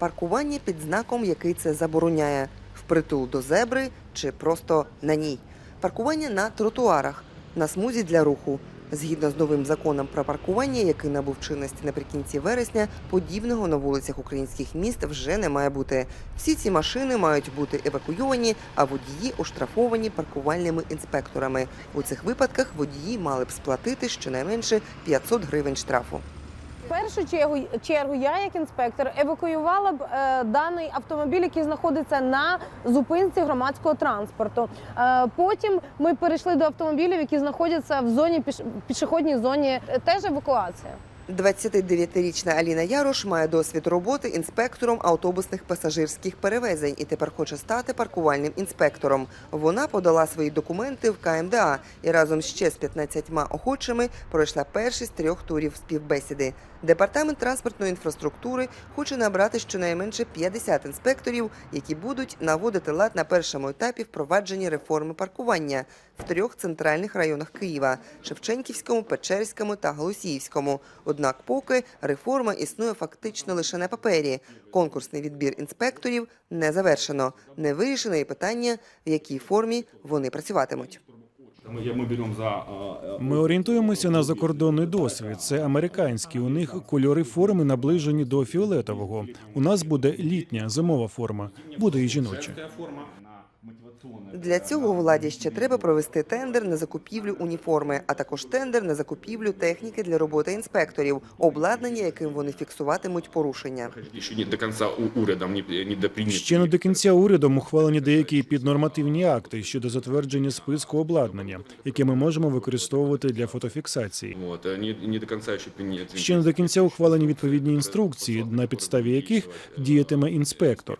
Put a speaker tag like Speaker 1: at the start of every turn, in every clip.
Speaker 1: Паркування під знаком, який це забороняє, впритул до зебри чи просто на ній. Паркування на тротуарах, на смузі для руху. Згідно з новим законом про паркування, який набув чинності наприкінці вересня, подібного на вулицях українських міст вже не має бути. Всі ці машини мають бути евакуйовані, а водії оштрафовані паркувальними інспекторами. У цих випадках водії мали б сплатити щонайменше 500 гривень штрафу.
Speaker 2: Першу чергу, чергу я, як інспектор, евакуювала б е, даний автомобіль, який знаходиться на зупинці громадського транспорту. Е, потім ми перейшли до автомобілів, які знаходяться в зоні піш, пішохідній зоні. Е, Теж евакуація.
Speaker 1: 29-річна Аліна Ярош має досвід роботи інспектором автобусних пасажирських перевезень і тепер хоче стати паркувальним інспектором. Вона подала свої документи в КМДА і разом ще з 15 охочими пройшла перший з трьох турів співбесіди. Департамент транспортної інфраструктури хоче набрати щонайменше 50 інспекторів, які будуть наводити лад на першому етапі впровадження реформи паркування в трьох центральних районах Києва – Шевченківському, Печерському та Голосіївському. Однак поки реформа існує фактично лише на папері. Конкурсний відбір інспекторів не завершено. Не вирішено і питання, в якій формі вони працюватимуть.
Speaker 3: Ми орієнтуємося на закордонний досвід. Це американські. У них кольори форми наближені до фіолетового. У нас буде літня зимова форма, буде і жіноча.
Speaker 1: Для цього владі ще треба провести тендер на закупівлю уніформи, а також тендер на закупівлю техніки для роботи інспекторів, обладнання, яким вони фіксуватимуть порушення.
Speaker 4: Не до конца урядом.
Speaker 3: Ще не до кінця урядом ухвалені деякі піднормативні акти щодо затвердження списку обладнання, яке ми можемо використовувати для фотофіксації.
Speaker 4: Принят.
Speaker 3: Ще не до кінця ухвалені відповідні інструкції, на підставі яких діятиме інспектор.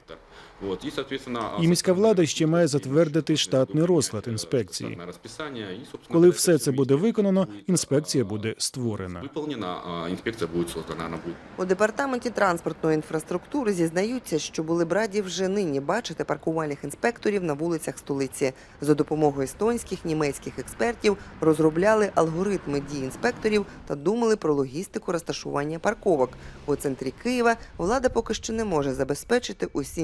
Speaker 4: Вот, и, соответственно, а,
Speaker 3: І міська влада ще має затвердити штатний розклад інспекції.
Speaker 4: штатное расписание. И, собственно,
Speaker 3: Коли
Speaker 4: когда
Speaker 3: все
Speaker 4: это
Speaker 3: це
Speaker 4: всё
Speaker 3: буде
Speaker 4: есть,
Speaker 3: виконано,
Speaker 4: будет,
Speaker 3: інспекція
Speaker 4: а,
Speaker 3: буде створена.
Speaker 4: Выполнена, а инспекция будет создана, она будет
Speaker 1: У департаменті транспортної інфраструктури зізнаються, що були б раді вже нині бачити паркувальних інспекторів на вулицях столиці. За допомогою естонських, німецьких експертів розробляли алгоритми дій інспекторів та думали про логістику розташування парковок. У центрі Києва влада поки що не може забезпечити усі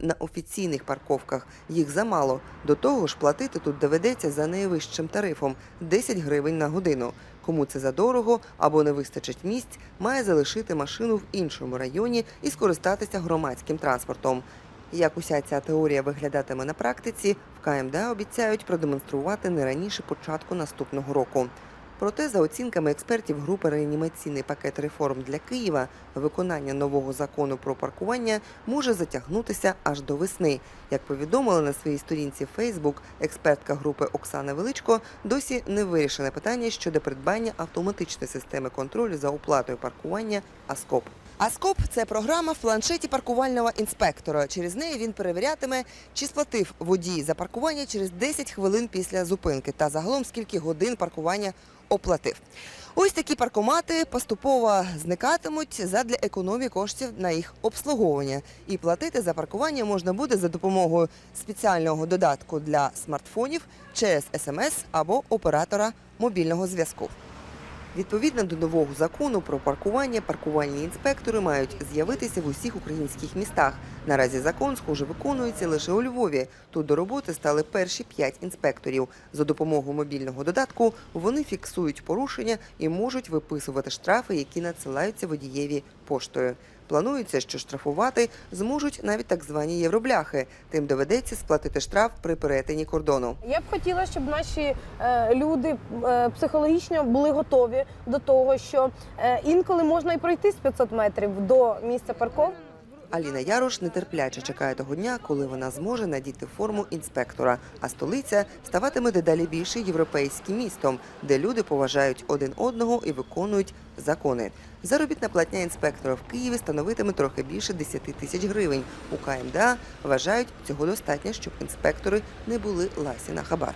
Speaker 1: на офіційних парковках. Їх замало. До того ж, платити тут доведеться за найвищим тарифом 10 гривень на годину. Кому це задорого або не вистачить місць, має залишити машину в іншому районі і скористатися громадським транспортом. Як уся ця теорія виглядатиме на практиці, в КМДА обіцяють продемонструвати не раніше початку наступного року. Проте, за оцінками експертів групи реанімаційний пакет реформ для Києва, виконання нового закону про паркування може затягнутися аж до весни. Як повідомила на своїй сторінці Facebook експертка групи Оксана Величко, досі не вирішене питання щодо придбання автоматичної системи контролю за оплатою паркування АСКОП. АСКОП це програма в планшеті паркувального інспектора. Через неї він перевірятиме, чи сплатив водій за паркування через 10 хвилин після зупинки та загалом скільки годин паркування оплатив. Ось такі паркомати поступово зникатимуть задля економії коштів на їх обслуговування. І платити за паркування можна буде за допомогою спеціального додатку для смартфонів через смс або оператора мобільного зв'язку. Відповідно до нового закону про паркування, паркувальні інспектори мають з'явитися в усіх українських містах. Наразі закон, схоже, виконується лише у Львові. Тут до роботи стали перші п'ять інспекторів. За допомогою мобільного додатку вони фіксують порушення і можуть виписувати штрафи, які надсилаються водієві поштою. Планується, що штрафувати зможуть навіть так звані євробляхи. Тим доведеться сплатити штраф при перетині кордону.
Speaker 2: Я б хотіла, щоб наші е, люди е, психологічно були готові до того, що е, інколи можна і пройти з 500 метрів до місця парковки.
Speaker 1: Аліна Ярош нетерпляче чекає того дня, коли вона зможе надіти форму інспектора. А столиця ставатиме дедалі більше європейським містом, де люди поважають один одного і виконують закони. Заробітна платня інспектора в Києві становитиме трохи більше 10 тисяч гривень. У КМДА вважають цього достатньо, щоб інспектори не були ласі на хабар.